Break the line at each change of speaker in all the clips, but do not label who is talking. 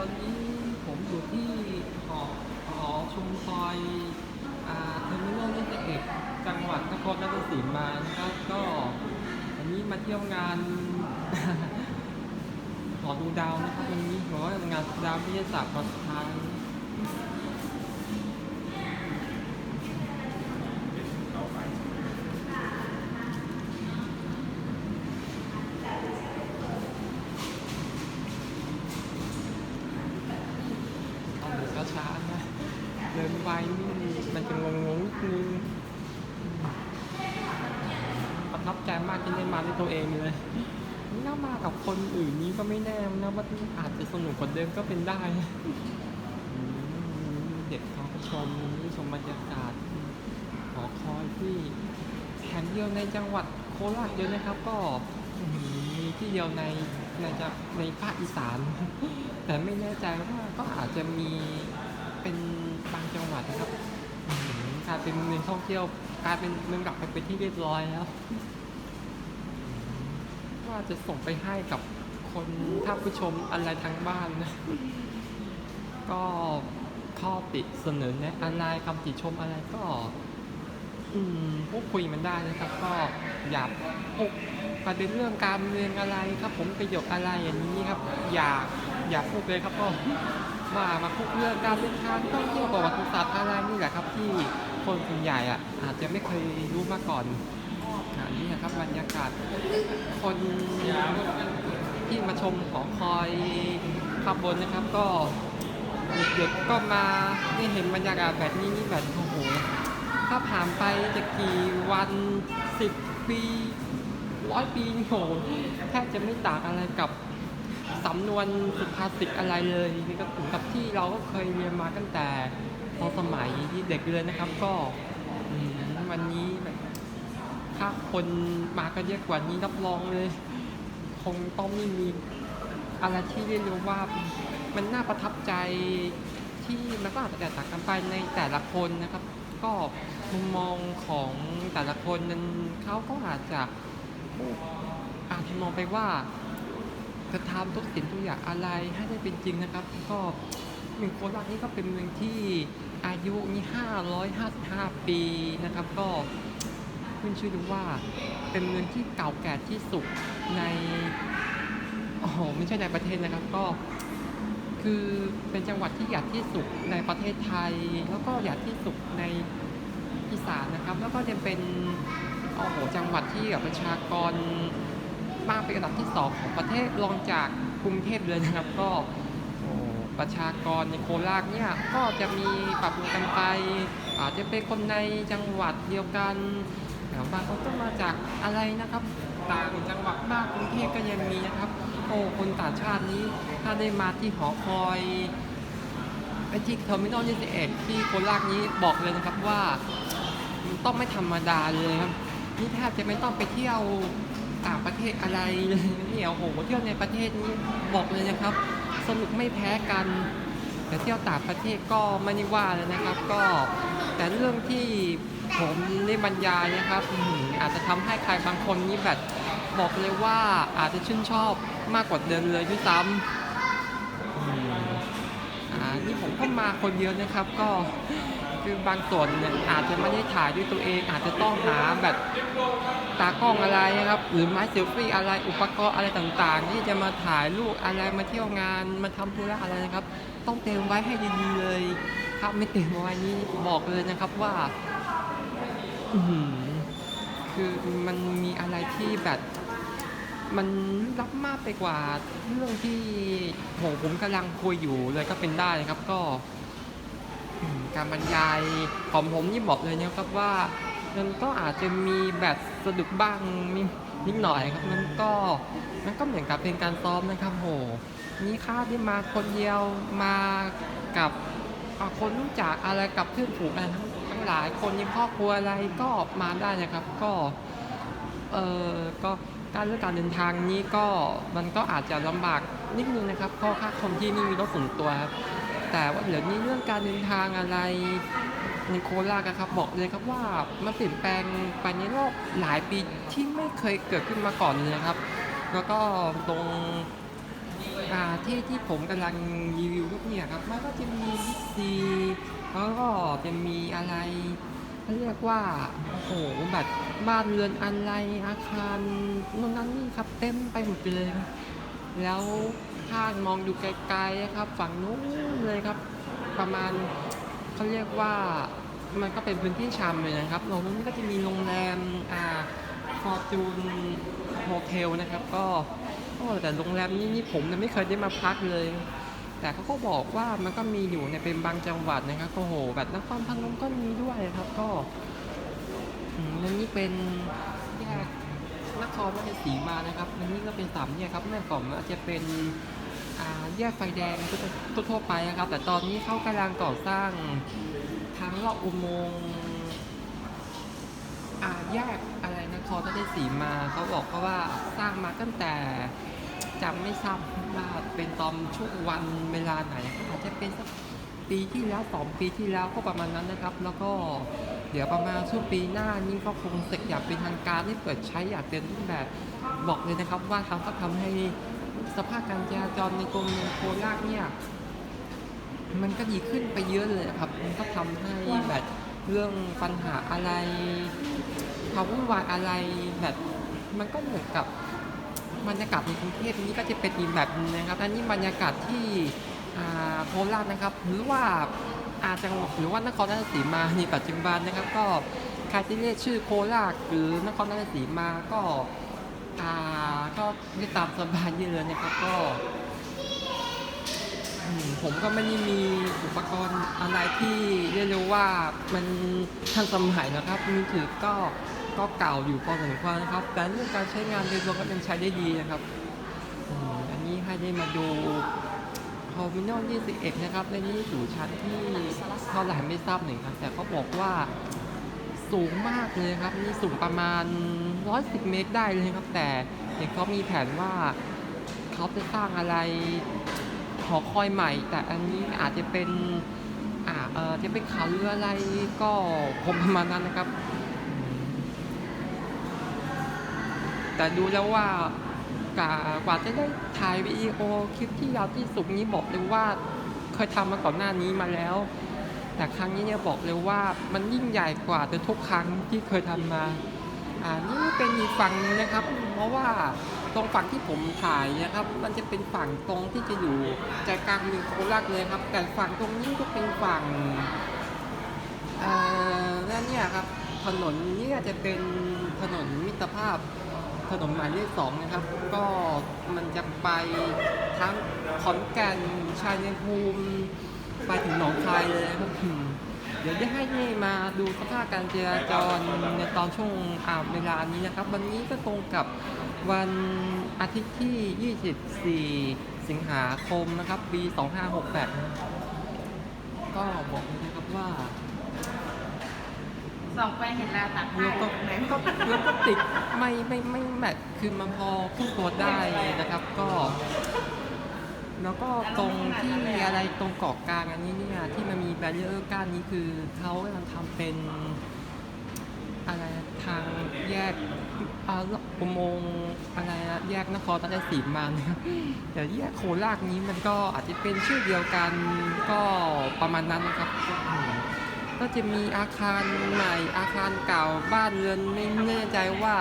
อนนี้ผมอยู่ที่หอหอชุมพลอ่าเทอร์มินอลนิเอกจังหวัดนครราชสีมานะครับก็วันนี้มาเที่ยวงานหอดูดาวนะครับวันนี้ขอกว่างานดาววิทยาศาสตร์ตอนท้าย เอาหมูกระช้าๆนะเดินไปนี่มันจะงงงๆนิดนึงประ ทับใจมากที่ได้มาด้วยตัวเองเลยน่ามากับคนอื่นนี้ก็ไม่แน่นะว่าอาจจะสนุกกว่าเดิมก็เป็นได้ เด็กเขาชมชมบรรยากาศหอคอยที่แห่งเดียวในจังหวัดโคราชเดียวนะครับ ก็มีที่เดียวในในจะในภาคอีสาน แต่ไม่แน่ใจว่าก็อาจจะมีเป็นบางจังหวัดนะครับกลายเป็นเมืองท่องเที่ยว ลายเป็นเมืองหลักไปเป็นที่เรียบร้อยแล้วอืมว่าจะส่งไปให้กับคนท่านผู้ชมอะไรทางบ้านนะ ก็ข้อติเสนอแนะอะไรคำติชมอะไรก็อืมพูดคุยมันได้นะครับ ก็อย่าพูดประเด็นเรื่องการเมืองอะไรครับ ผมประโยชน์อะไรอย่างนี้ครับ อย่าอย่าพูดเลยครับก็ว่ามาพูดเรื่องการเดินทางท่องเที่ยวประวัติศาสตร์อะไรนี่แหละครับที่ คนส่วนใหญ่อะอาจจะไม่เคยรู้มาก่อนอันนี้นะครับบรรยากาศคนที่มาชมหอคอยข้างบนนะครับ ก็เด็กๆก็มาได้เห็นบรรยากาศแบบนี้นี่แบบโอ้โหถ้าผ่านไปจะกี่วันสิบปีร้อยปีโหแทบจะไม่ต่างอะไรกับ สำนวนสุภาษิตอะไรเลยนี่ก็ถึงกับที่เราก็เคยเรียนมาตั้งแต่ตอนสมัยที่เด็กเลยนะครับก็วันนี้แบบถ้าคนมากันเยอะกว่านี้รับรองเลย คงต้องไม่มีอะไรที่เรียกว่ามันน่าประทับใจที่มันก็อาจจะแตกต่างกันไปในแต่ละคนนะครับ ก็มุมมองของแต่ละคนนั้นเขาก็อาจจะอาจจะมองไปว่า จะทำทุกสิ่งทุกอย่างอะไรให้ได้เป็นจริงนะครับ ก็เมืองโคราชนี่ก็เป็นเมืองที่อายุนี่555 ปีนะครับ ก็ขึ้นชื่อดูว่าเป็นเมืองที่เก่าแก่ที่สุดในโอ้โหไม่ใช่ในประเทศนะครับก็คือเป็นจังหวัดที่ใหญ่ที่สุดในประเทศไทย แล้วก็ใหญ่ที่สุดในอีสานนะครับ แล้วก็จะเป็นโอ้โหจังหวัดที่แบบประชากร มากเป็นอันดับที่สองของประเทศรองจากกรุงเทพเลยนะครับก็ประชากรในโคราชเนี่ยก็จะมีปรับปรุงกันไป อาจจะเป็นคนในจังหวัดเดียวกันบางคนก็มาจากอะไรนะครับ ต่างจังหวัดมากกรุงเทพก็ยังมีนะครับโอ้คนต่างชาตินี้ถ้าได้มาที่หอคอยไอที่เทอร์มินอล21ที่โคราชนี้บอกเลยนะครับว่า ต้องไม่ธรรมดาเลยครับนี่แทบจะไม่ต้องไปเที่ยว ต่างประเทศอะไรเลยเนี่ยโอ้โหเที่ยวในประเทศนี้บอกเลยนะครับ สนุกไม่แพ้กัน แต่เที่ยวต่างประเทศก็ไม่ได้ว่าเลยนะครับ ก็แต่เรื่องที่ผมได้บรรยายนะครับอาจจะทำให้ใครบางคนนี่แบบบอกเลยว่าอาจจะชื่นชอบมากกว่าเดิมเลยด้วยซ้ำอืมอ่านี่ผมก็มาคนเดียวนะครับก็ คือบางส่วนเนี่ยอาจจะไม่ได้ถ่ายด้วยตัวเอง อาจจะต้องหาแบบตากล้องอะไรนะครับหรือไม้เซลฟี่อะไรอุปกรณ์อะไรต่างๆ ที่จะมาถ่ายรูปอะไรมาเที่ยวงานมาทำธุระอะไรนะครับ ต้องเตรียมไว้ให้ดีๆเลยถ้าไม่เตรียมไว้นี่บอกเลยนะครับว่าอืคือมันมีอะไรที่แบบมันลึกลับมากไปกว่าเรื่องที่ผมกำลังคุยอยู่เลยก็เป็นได้นะครับ ก็ การบรรยายของผมนี่บอกเลยนะครับว่า มันก็อาจจะมีแบบสะดุดบ้างนิดนิดหน่อยครับมันก็มันก็เหมือนกับเป็นการซ้อมนะครับโหนี่ค่าที่มาคนเดียวมากับคนรู้จักอะไรกับเพื่อนฝูงอะไรทั้งทั้งหลายคนในครอบครัวอะไรก็มาได้นะครับ ก็เออก็การเรื่องการเดินทางนี้ก็มันก็อาจจะลำบากนิดนึงนะครับเพราะค่าคนที่ไม่มีรถส่วนตัวครับ แต่ว่าเดี๋ยวนี้เรื่องการเดินทางอะไรในโคราชอะครับบอกเลยครับว่ามันเปลี่ยนแปลงไปในรอบหลายปีที่ไม่เคยเกิดขึ้นมาก่อนเลยครับ แล้วก็ตรงที่ที่ผมกำลังรีวิวรูปเนี่ยครับมันก็จะมีบิ๊กซีแล้วก็จะมีอะไรเขาเรียกว่าโอ้โหแบบบ้านเรือนอะไรอาคารนู่นนั่นนี่ครับเต็มไปหมดเลย แล้ว ถ้ามองดูไกลๆครับ ฝั่งนู้นเลยครับ ประมาณเขาเรียกว่ามันก็เป็นพื้นที่ชามเลยนะครับตรงนู้นก็จะมีโรงแรมอ่าฟอร์จูนโฮเทลนะครับ ก็แต่โรงแรมนี้นี่ผมเนี่ยไม่เคยได้มาพักเลย แต่เขาก็บอกว่ามันก็มีอยู่ในเป็นบางจังหวัดนะครับก็โหแบบนครพนมก็มีด้วยครับก็อืมอันนี้เป็นแยกนครราชสีมานะครับอันนี้ก็เป็นสามแยกครับเมื่อก่อนอาจจะเป็น แยกไฟแดงทั่วๆไปนะครับ แต่ตอนนี้เขากำลังก่อสร้างทางลอดอุโมงค์อาแยกอะไรนะครราชสีมาเขาบอกเพราะว่าสร้างมาตั้งแต่จำไม่ทราบว่าเป็นตอนช่วงวันเวลาไหนอาจจะเป็นสักปีที่แล้วสองปีที่แล้วก็ประมาณนั้นนะครับ แล้วก็เดี๋ยวประมาณช่วงปีหน้านี้ก็คงเสร็จอยางเป็นทางการได้เปิดใช้อยางเต็มรูปแบบบอกเลยนะครับ ว่าทางก็ทำให้ สภาพการจราจรในตัวเมืองโคราชเนี่ย มันก็ดีขึ้นไปเยอะเลยครับ มันก็ทำให้แบบเรื่องปัญหาอะไรความวุ่นวายอะไรแบบมันก็เหมือนกับบรรยากาศในกรุงเทพนี้ก็จะเป็นอีกแบบนึงนะครับ อันนี้บรรยากาศที่โคราชนะครับ หรือว่าอาจังหวัดหรือว่านครราชสีมาในปัจจุบันนะครับ ก็ใครที่เรียกชื่อโคราชหรือนครราชสีมาก็ อ่าก็ไม่ตามสบายเยอะเลยนะครับก็ผมก็ไม่ได้มีอุปกรณ์อะไรที่เรียกว่ามันทันสมัยนะครับมือถือก็ก็เก่าอยู่พอสมควรนะครับ แต่เรื่องการใช้งานโดยรวมก็ยังใช้ได้ดีนะครับอันนี้ให้ได้มาดูโทมินอล21 นะครับในนี้อยู่ชั้นที่เท่าไหร่ไม่ทราบหนึ่งครับ แต่เขาบอกว่า สูงมากเลยครับนี่สูงประมาณ 110 เมตรได้เลยครับ แต่เห็นเขามีแผนว่าเขาจะสร้างอะไรหอคอยใหม่ แต่อันนี้อาจจะเป็นอ่าเออจะเป็นเขาหรืออะไรก็คงประมาณนั้นนะครับ แต่ดูแล้วว่ากว่ากว่าจะได้ถ่ายวิดีโอคลิปที่ยาวที่สุดนี้บอกเลยว่าเคยทำมาก่อนหน้านี้มาแล้ว แต่ครั้งนี้เนี่ยบอกเลยว่ามันยิ่งใหญ่กว่าทุกครั้งที่เคยทำมาอ่านี่เป็นอีกฝั่งนะครับ เพราะว่าตรงฝั่งที่ผมถ่ายนะครับ มันจะเป็นฝั่งตรงที่จะอยู่ใจกลางเมืองโคราชเลยครับ แต่ฝั่งตรงนี้ก็เป็นฝั่งเอ่อนั่นเนี่ยครับถนนนี่จะเป็นถนนมิตรภาพถนนหมายเลขสองนะครับ ก็มันจะไปทั้งขอนแก่นชัยภูมิ ไปถึงหนองคายเลยนะครับอืมเดี๋ยวจะให้นี่มาดูสภาพการจราจรในตอนช่วงอ่าเวลานี้นะครับ วันนี้ก็ตรงกับวันอาทิตย์ที่ 24 สิงหาคมนะครับ ปี 2568นะครับก็บอกเลยนะครับว่า
ส่องไปเห็นลาวตากผ้าร
ถก็
ไหน
ก็รถก็ติดไม่ไม่ไม่แบบคือมันพอขึ้นตัวได้นะครับก็ แล้วก็ตรงที่มีอะไรตรงเกาะกลางอันนี้เนี่ยที่มันมีแบรเ r อร์กั้นนี้คือเขากำลังทำเป็นอะไรทางแยกอาอุโมงอะไรนะแยกนครราชสีมานะครับแต่แยกโคราชนี้มันก็อาจจะเป็นชื่อเดียวกันก็ประมาณนั้นครับ ก็จะมีอาคารใหม่อาคารเก่าบ้านเรือนไม่แน่ใจว่า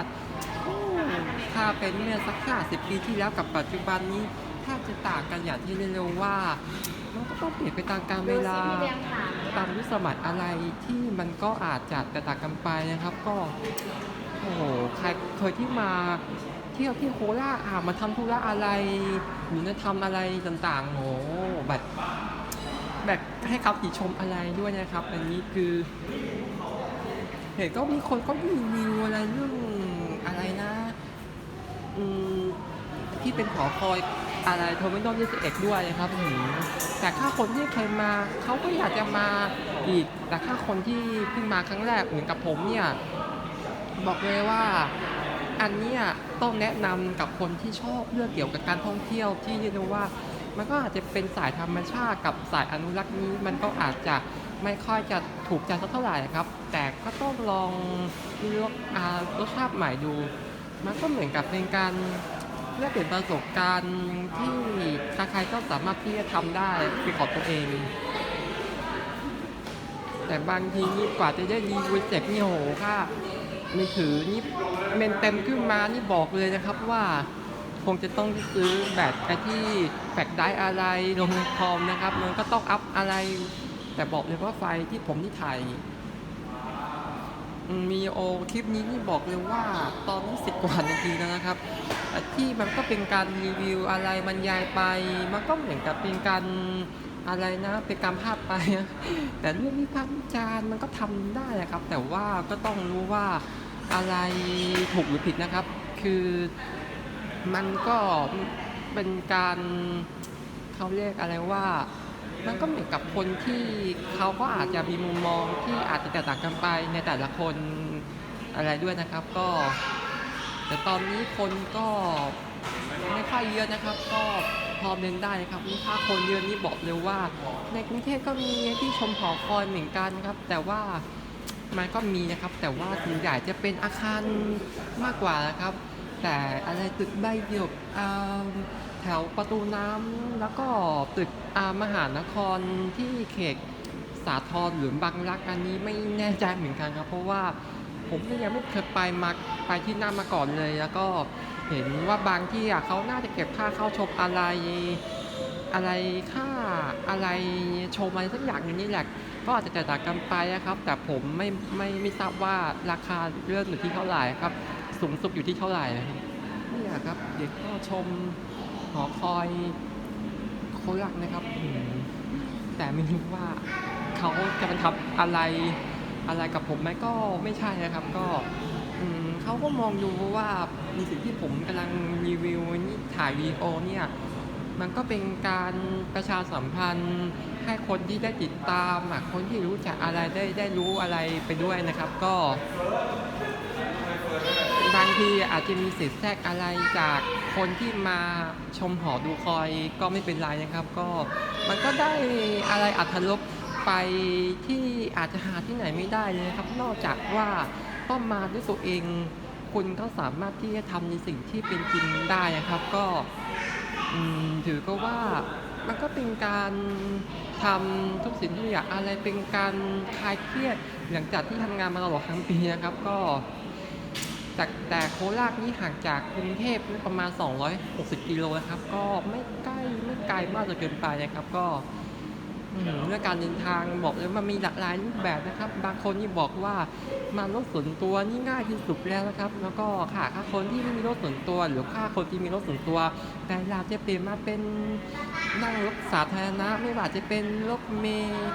ถ้าเป็นเมื่อสักห้าสิบปีที่แล้วกับปัจจุบันนี้ ถ้าจะต่างกันอย่างที่เร็วๆว่า มันก็ต้องเปลี่ยนไปตามกาลเวลา
ดูสิพี่แดงถาม
ตามยุคสมัยอะไรที่มันก็อาจจะแตกต่างกันไปนะครับ ก็โอ้โหใครเคยที่มาเที่ยวที่โคราชอ่ามาทำธุระอะไรหรือจะทำอะไรต่างๆโอ้โหแบบแบบให้คำติชมอะไรด้วยนะครับ อันนี้คือ เห็นก็มีคนก็รีวิวอะไรเรื่องอะไรนะ อืมที่เป็นหอคอย อะไรโทมินอลยี่สิบเอ็ดด้วยนะครับหืมแต่ถ้าคนที่เคยมาเขาก็อยากจะมาอีก แต่ถ้าคนที่เพิ่งมาครั้งแรกเหมือนกับผมเนี่ย บอกเลยว่าอันนี้ต้องแนะนำกับคนที่ชอบเรื่องเกี่ยวกับการท่องเที่ยวที่เรียกได้ว่า มันก็อาจจะเป็นสายธรรมชาติกับสายอนุรักษ์นี้ มันก็อาจจะไม่ค่อยจะถูกใจสักเท่าไหร่ครับ แต่ก็ต้องลองเลือกรสชาติใหม่ดู มันก็เหมือนกับเป็นการ เพื่อเป็นประสบการณ์ที่ใครๆก็สามารถที่จะทำได้เป็นของตัวเอง แต่บางทีนี่กว่าจะได้รีวิวเสร็จนี่โหค่ะมือถือนี่เมนเต็มขึ้นมานี่บอกเลยนะครับว่าคงจะต้องซื้อแบตไอที่แฟลชไดรฟ์อะไรลงในคอมนะครับ มันก็ต้องอัพอะไร แต่บอกเลยว่าไฟที่ผมที่ถ่าย มีโอคลิปนี้นี่บอกเลยว่าตอนนี้สิบกว่านาทีแล้วนะครับ ที่มันก็เป็นการรีวิวอะไรบรรยายไป มันก็เหมือนกับเป็นการอะไรนะเป็นการภาพไป แต่เรื่องวิพากษ์วิจารณ์มันก็ทำได้นะครับ แต่ว่าก็ต้องรู้ว่าอะไรถูกหรือผิดนะครับ คือมันก็เป็นการเขาเรียกอะไรว่า มันก็เหมือนกับคนที่เขาก็อาจจะมีมุมมองที่อาจจะแตกต่างกันไปในแต่ละคนอะไรด้วยนะครับ ก็ แต่ตอนนี้คนก็ไม่ค่อยเยอะนะครับ ก็พอเดินได้นะครับนี่ถ้าคนเยอะนี่บอกเลยว่า ในกรุงเทพก็มีที่ชมหอคอยเหมือนกันครับ แต่ว่ามันก็มีนะครับ แต่ว่าส่วนใหญ่จะเป็นอาคารมากกว่านะครับ แต่อะไรตึกใบหยกอ่าแถวประตูน้ำแล้วก็ตึกอามหานครที่เขตสาทรหรือบางรักอันนี้ไม่แน่ใจเหมือนกันครับ เพราะว่าผมยังไม่เคยไปมาไปที่นั่นมาก่อนเลย แล้วก็เห็นว่าบางที่อะเขาน่าจะเก็บค่าเข้าชมอะไร อะไรค่าอะไรชมอะไรสักอย่างนึงนี่แหละก็อาจจะแตกต่างกันไปนะครับ แต่ผมไม่ไม่ไม่ทราบว่าราคาเริ่มอยู่ที่เท่าไหร่ครับ สูงสุดอยู่ที่เท่าไหร่นะครับนี่แหละครับ เด็กก็ชม หอคอยโคราชนะครับอืมแต่ไม่รู้ว่าเขาจะมาทำอะไรอะไรกับผมไหมก็ไม่ใช่นะครับ ก็อืมเขาก็มองดูว่าในสิ่งที่ผมกำลังรีวิวนี่ถ่ายวีดีโอเนี่ยมันก็เป็นการประชาสัมพันธ์ให้คนที่ได้ติดตามอะคนที่รู้จักอะไรได้ได้รู้อะไรไปด้วยนะครับ ก็บางทีอาจจะมีเศษแทรกอะไรจาก คนที่มาชมหอดูคอยก็ไม่เป็นไรนะครับ ก็มันก็ได้อะไรอัธรสไปที่อาจจะหาที่ไหนไม่ได้เลยนะครับ นอกจากว่าต้องมาด้วยตัวเอง คุณก็สามารถที่จะทำในสิ่งที่เป็นจริงได้นะครับ ก็ถือก็ว่ามันก็เป็นการทำทุกสิ่งทุกอย่างอะไรเป็นการคลายเครียดหลังจากที่ทำงานมาตลอดทั้งปีนะครับ ก็ แต่แต่โคราชนี่ห่างจากกรุงเทพประมาณ 260 กิโลนะครับ ก็ไม่ใกล้ไม่ไกลมากจนเกินไปนะครับ ก็เรื่องการเดินทางบอกเลยมันมีหลากหลายรูปแบบนะครับ บางคนนี่บอกว่ามารถส่วนตัวนี่ง่ายที่สุดแล้วนะครับ แล้วก็ค่ะค่าคนที่ไม่มีรถส่วนตัว หรือค่าคนที่มีรถส่วนตัวแต่อยาจะเปลี่ยนมาเป็นนั่งรถสาธารณะไม่ว่าจะเป็นรถเมล์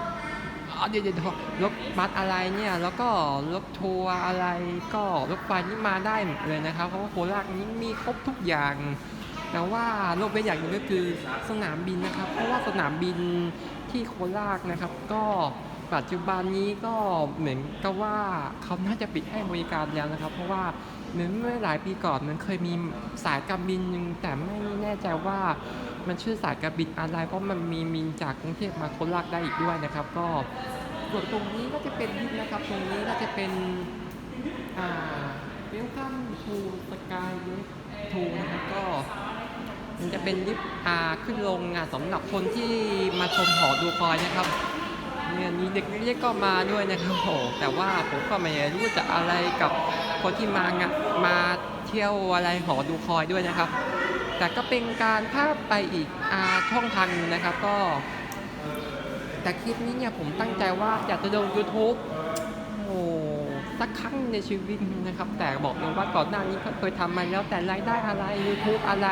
อ๋อเดี๋ยวเดี๋ยวรถบัสอะไรเนี่ย แล้วก็รถทัวร์อะไรก็รถไฟนี่มาได้หมดเลยนะครับ เพราะว่าโคราชนี้มีครบทุกอย่างแต่ว่าโลกเว้นอย่างหนึ่งก็คือสนามบินนะครับ เพราะว่าสนามบินที่โคราชนะครับก็ ปัจจุบันนี้ก็เหมือนกับว่าเขาน่าจะปิดให้บริการแล้วนะครับ เพราะว่าเหมือนเมื่อหลายปีก่อนมันเคยมีสายการบินหนึ่งแต่ไม่แน่ใจว่ามันชื่อสายการบินอะไรเพราะมันมีมินจากกรุงเทพมาโคราชได้อีกด้วยนะครับ ก็ส่วนตรงนี้ก็จะเป็นยิปนะครับ ตรงนี้ก็จะเป็นอ่า Welcome to Sky Wave 2นะครับก็มันจะเป็นลิฟต์อ่าขึ้นลงอะสำหรับคนที่มาชมหอดูคอยนะครับ เนี่ยมีเด็กเล็กก็มาด้วยนะครับโหแต่ว่าผมก็ไม่รู้จะอะไรกับคนที่มางะมาเที่ยวอะไรหอดูคอยด้วยนะครับ แต่ก็เป็นการภาพไปอีกอาช่องทางนึงนะครับก็ แต่คลิปนี้เนี่ยผมตั้งใจว่าอยากจะลง YouTube โอ้สักครั้งในชีวิตนะครับ แต่บอกเลยว่าก่อนหน้านี้ก็เคยทำมาแล้วแต่รายได้อะไร YouTube อะไร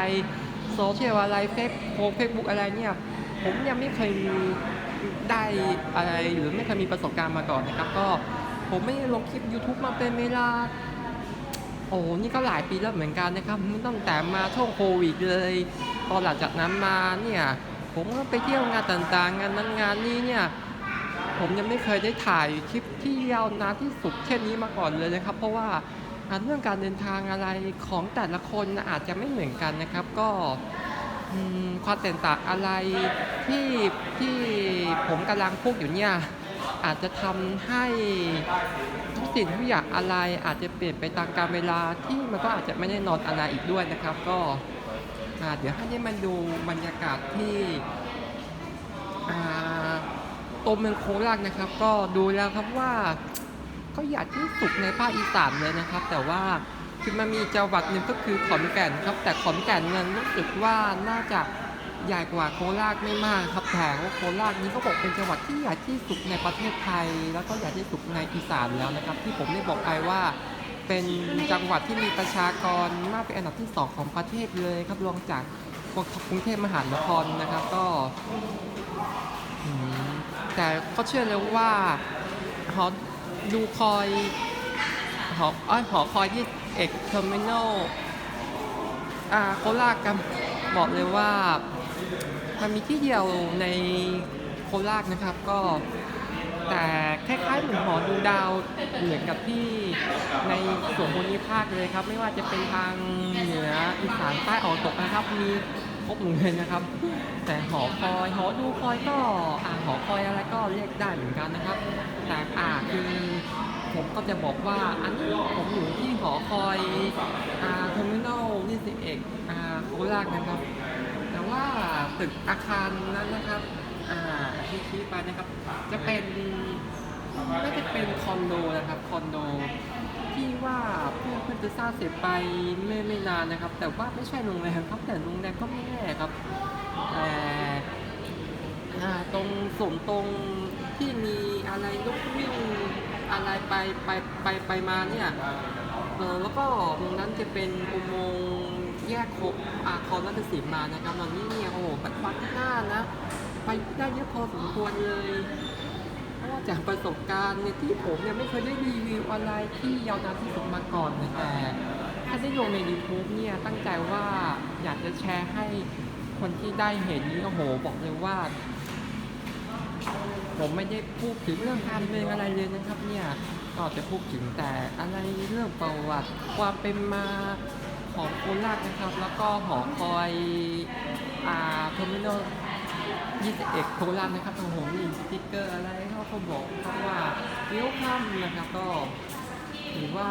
โซเชียลอะไรเฟซโเฟซบุ๊กอะไรเนี่ย ผมยังไม่เคยมี ได้อะไรหรือไม่เคยมีประสบการณ์มาก่อนนะครับ ก็ผมไม่ได้ลงคลิป YouTube มาเป็นเวลาโอ้นี่ก็หลายปีแล้วเหมือนกันนะครับตั้งแต่มาช่วงโควิดเลยพอหลังจากนั้นมาเนี่ยผมก็ไปเที่ยวงานต่างๆ งานนั้นงานนี้เนี่ยผมยังไม่เคยได้ถ่ายคลิปที่ยาวนานที่สุดเช่นนี้มาก่อนเลยนะครับ เพราะว่าเรื่องการเดินทางอะไรของแต่ละคนอาจจะไม่เหมือนกันนะครับ ก็ ความแตกต่างอะไรที่ที่ผมกำลังพูดอยู่เนี่ยอาจจะทำให้ทุกสิ่งทุกอย่างอะไรอาจจะเปลี่ยนไปตามกาลเวลาที่มันก็อาจจะไม่แน่นอนอะไรอีกด้วยนะครับ ก็อาเดี๋ยวให้ได้มาดูบรรยากาศที่ตัวเมืองโคราชนะครับ ก็ดูแล้วครับว่า ก็อยากที่สุดในภาคอีสานเลยนะครับ แต่ว่า คือมันมีจังหวัดหนึ่งก็คือขอนแก่นครับ แต่ขอนแก่นนั้นรู้สึกว่าน่าจะใหญ่กว่าโคราชไม่มากครับแต่ว่าโคราชนี้ก็บอกเป็นจังหวัดที่ใหญ่ที่สุดในประเทศไทย แล้วก็ใหญ่ที่สุดในอีสานแล้วนะครับ ที่ผมได้บอกไปว่าเป็นจังหวัดที่มีประชากรมากเป็นอันดับที่ 2 ของประเทศเลยครับรองจากกรุงเทพมหานครนะครับก็ แต่เขาเชื่อเลยว่าหอดูคอยหอเอ้ยหอคอยที่ เอกเทอร์มินอลอ่าโคราชกันบอกเลยว่ามันมีที่เดียวในโคราชนะครับก็แต่คล้ายๆเหมือนหอดูดาวเหมือนกับที่ในส่วนภูมิภาคเลยครับ ไม่ว่าจะเป็นทางเหนืออีสานใต้ออกตกนะครับ มี รบหมดเลยนะครับ แต่หอคอยหอดูคอยก็อ่าหอคอยอะไรก็เรียกได้เหมือนกันนะครับ แต่อ่าคือผมก็จะบอกว่าอันนี้ผมอยู่ที่หอคอยอ่าเทอร์มินอล21อ่าโคราชนะครับ แต่ว่าตึกอาคารนั้นนะครับอ่าที่ชี้ไปนะครับ จะเป็นน่าจะเป็นคอนโดนะครับคอนโด ที่ว่าเพื่อนเพื่อนจะสร้างเสร็จไปไม่ไม่นานนะครับ แต่ว่าไม่ใช่โรงแรมครับแต่โรงแรมก็ไม่แน่ครับแต่ตรงส่วนตรงที่มีอะไรลุกวิ่งอะไรไปไปไปไปมาเนี่ยแล้วก็ตรงนั้นจะเป็นอุโมงค์แยกโคอาคอนรัตสีมานะครับตอนนี้เนี่ยโอ้โหปัดปัดหน้านะ ไปได้เยอะพอสมควรเลย จากประสบการณ์เนี่ยที่ผมเนี่ยไม่เคยได้รีวิวอะไรที่ยาวนานที่สุดมาก่อนนะแต่ถ้าได้ลงใน YouTube เนี่ยตั้งใจว่าอยากจะแชร์ให้คนที่ได้เห็นนี่โอ้โหบอกเลยว่า ผมไม่ได้พูดถึงเรื่องการเมืองอะไรเลยนะครับ เนี่ยก็จะพูดถึงแต่อะไรเรื่องประวัติความเป็นมาของโคราชนะครับ แล้วก็หอคอยอ่าเทอร์มินอล 21โคราชนะครับโอ้โหมีสติ๊กเกอร์อะไรเขาก็บอกครับว่าเลี้ยวข้ามนะครับก็ถือว่า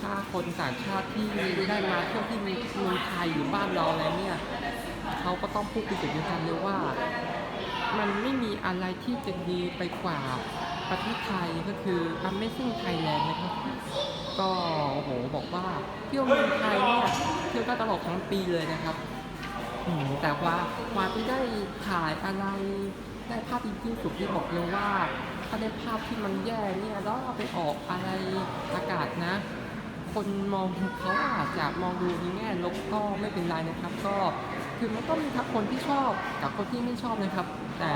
ถ้าคนต่างชาติที่ได้มาเที่ยวที่เมืองไทยหรือบ้านเราแล้วเนี่ยเขาก็ต้องพูดเป็นเสียงเดียวกันเลยว่า มันไม่มีอะไรที่จะดีไปกว่าประเทศไทยก็คือ Amazing Thailand นะครับ ก็โอ้โหบอกว่าเที่ยวเมืองไทยเนี่ยเที่ยวได้ตลอดทั้งปีเลยนะครับ แต่ว่าว่าที่ได้ถ่ายอะไรได้ภาพดีที่สุดที่บอกเลยว่า ถ้าได้ภาพที่มันแย่เนี่ยแล้วเอาไปออกอะไรอากาศนะ คนมองเขาอาจจะมองดูในแง่ลบก็ไม่เป็นไรนะครับ ก็คือมันก็มีทั้งคนที่ชอบกับคนที่ไม่ชอบนะครับ แต่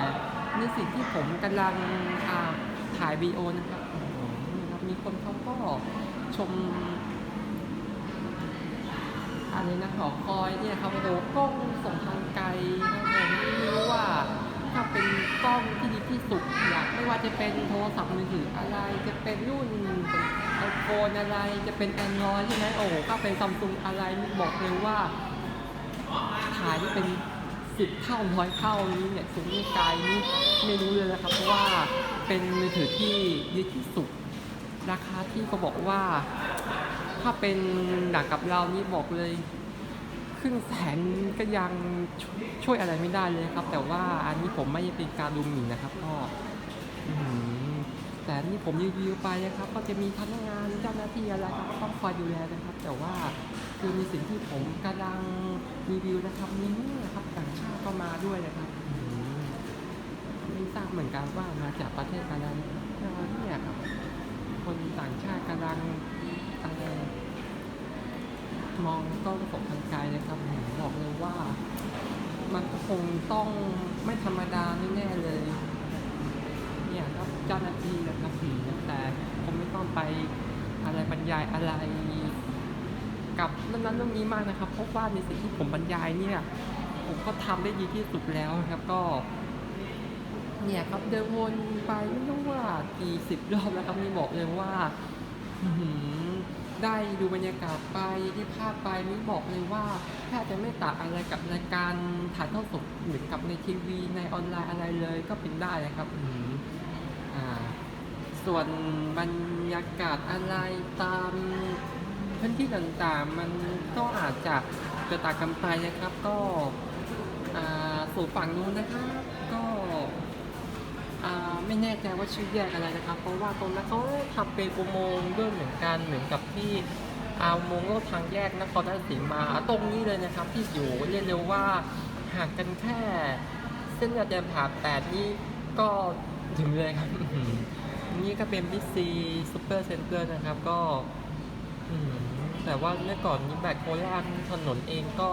ในสิ่งที่ผมกำลังถ่ายวีโอนะครับมีคนเขาก็ชม อะไรนะหอคอยเนี่ยครับโอ้โหกล้องส่งทางไกลครับผมไม่รู้ว่าถ้าเป็นกล้องที่ดีที่สุดอยากไม่ว่าจะเป็นโทรศัพท์มือถืออะไร จะเป็นรุ่นไอโฟนอะไร จะเป็น Android ใช่ไหมโอ้โหก็เป็นซัมซุงอะไรบอกเลยว่าถ่ายที่เป็นสิบเท่าร้อยเท่านี้เนี่ยสูงนี่ไกลนี่ไม่รู้เลยนะครับเพราะว่าเป็นมือถือที่ดีที่สุดราคาที่เขาบอกว่า ถ้าเป็นหนักกับเรานี่บอกเลยครึ่งแสนก็ยังช่วยช่วยอะไรไม่ได้เลยครับ แต่ว่าอันนี้ผมไม่เป็นการดูหมิ่นนะครับ ก็อื้อหือแต่นี่ผมรีวิวไปนะครับ ก็จะมีพนักงานเจ้าหน้าที่อะไรครับต้องคอยดูแลนะครับ แต่ว่าคือมีสิ่งที่ผมกำลังรีวิวนะครับนี่นะครับต่างชาติก็มาด้วยนะครับไม่ทราบเหมือนกันว่ามาจากประเทศอะไรนะครับเนี่ยครับคนต่างชาติกำลัง อะไรมองกล้องส่งทางไกลนะครับผมบอกเลยว่า มันก็คงต้องไม่ธรรมดาแน่ๆเลย เนี่ยครับเจ้าหน้าที่นะครับผีนะแต่ผมไม่ต้องไปอะไรบรรยายอะไร กับเรื่องนั้นเรื่องนี้มากนะครับเพราะว่าในสิ่งที่ผมบรรยายเนี่ยผมก็ทำได้ดีที่สุดแล้วนะครับก็ เนี่ยครับเดินวนไปไม่รู้ว่ากี่สิบรอบแล้วครับนี่บอกเลยว่า อื้อหือได้ดูบรรยากาศไปที่ภาพไปนี่บอกเลยว่าแทบจะไม่ต่างอะไรกับรายการถ่ายทอดสดเหมือนกับในทีวีในออนไลน์อะไรเลยก็เป็นได้เลยครับอื้อหืออ่าส่วนบรรยากาศอะไรตามพื้นที่ต่างๆ มันก็อาจจะเกิดต่างกันไปนะครับ ก็อ่าสู่ฝั่งนู้นนะครับก็อ่า ไม่แน่ใจว่าชื่อแยกอะไรนะครับ เพราะว่าตรงนั้นเขาทำเป็นอุโมงค์ด้วยเหมือนกันเหมือนกับที่อาโมงค์โลทางแยกนครราชสีมาตรงนี้เลยนะครับ ที่อยู่เรียกเร็วว่าห่างกันแค่ เส้นเลือดแดงผ่าแปดนี่ก็ถึงเลยครับนี่ก็เป็นบิ๊ซีซูเปอร์เซ็นเตอร์นะครับก็แต่ว่าเมื่อก่อนนี้แบบโคราชถนนเองก็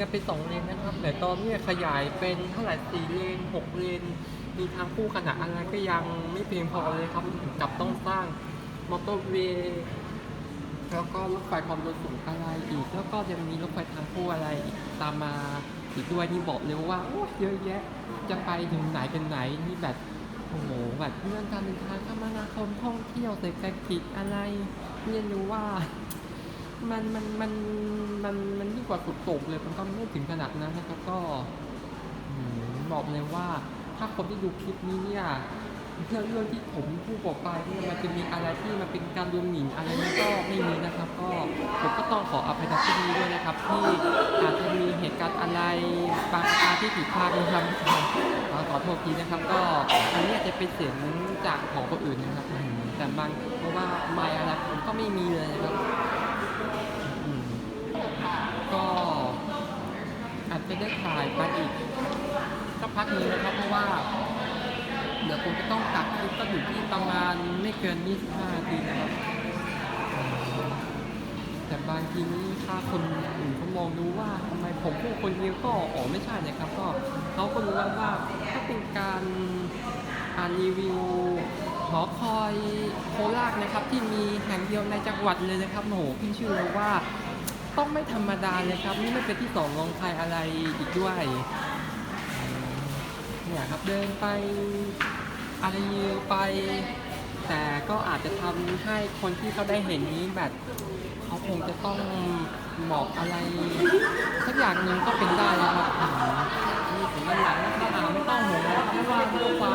ยังเป็นสองเลนนะครับ แต่ตอนนี้ขยายเป็นเท่าไหร่สี่เลนหกเลน มีทางคู่ขนาดอะไรก็ยังไม่เพียงพอเลยครับกับต้องสร้างมอเตอร์เวย์แล้วก็รถไฟความเร็วสูงอะไรอีก แล้วก็ยังมีรถไฟทางคู่อะไรอีกตามมาอีกด้วยนี่บอกเลยว่าโอ้เยอะแยะจะไปถึงไหนเป็นไหนนี่แบบโอ้โหแบบเรื่องการเดินทางคมนาคมท่องเที่ยวเศรษฐกิจอะไรเรียนรู้ว่ามันมันมันมันมันยิ่งกว่าสุดโต่งเลยมันก็ไม่ถึงขนาดนั้นนะครับก็บอกเลยว่า ถ้าคนที่ดูคลิปนี้เนี่ยเรื่องเรื่องที่ผมพูดบอกไปเนี่ยมันจะมีอะไรที่มันเป็นการดูหมิ่นอะไรนี่ก็ไม่มีนะครับ ก็ผมก็ต้องขออภัยในที่นี้ด้วยนะครับ ที่อาจจะมีเหตุการณ์อะไรบางประกาที่ผิดพลาดนะครับขอขอโทษทีนะครับ ก็อันนี้อาจจะเป็นเสียงจากของคนอื่นนะครับ แต่บางเพราะว่าไมค์อะไรผมก็ไม่มีเลยนะครับก็อาจจะได้ถ่ายไปอีก สักพักหนึงนะครับ เพราะว่า เดี๋ยวผมจะต้องตัดคลิปก็อยู่ที่ประมาณไม่เกิน 25นาทีนะครับ แต่บางทีนี่ถ้าคนอื่นเขามองดูว่าทำไมผมพูดคนเดียวก็อ๋อไม่ใช่นะครับ ก็เขาก็รู้แล้วว่าถ้าเป็นการอ่านรีวิวหอคอยโคราชนะครับ ที่มีแห่งเดียวในจังหวัดเลยนะครับโอ้โหขึ้นชื่อเลยว่าต้องไม่ธรรมดาเลยครับ นี่ไม่เป็นที่สองรองใครอะไรอีกด้วย อะครับเดินไปอะไรไป แต่ก็อาจจะทำให้คนที่เขาได้เห็นนี้แบบเขาคงจะต้องหมอกอะไรสักอย่างหนึ่งก็เป็นได้นะครับนี่ถึงวันหลังถ้าอาไม่ต้องห่วงนะรับม่ว่าเรื่องความ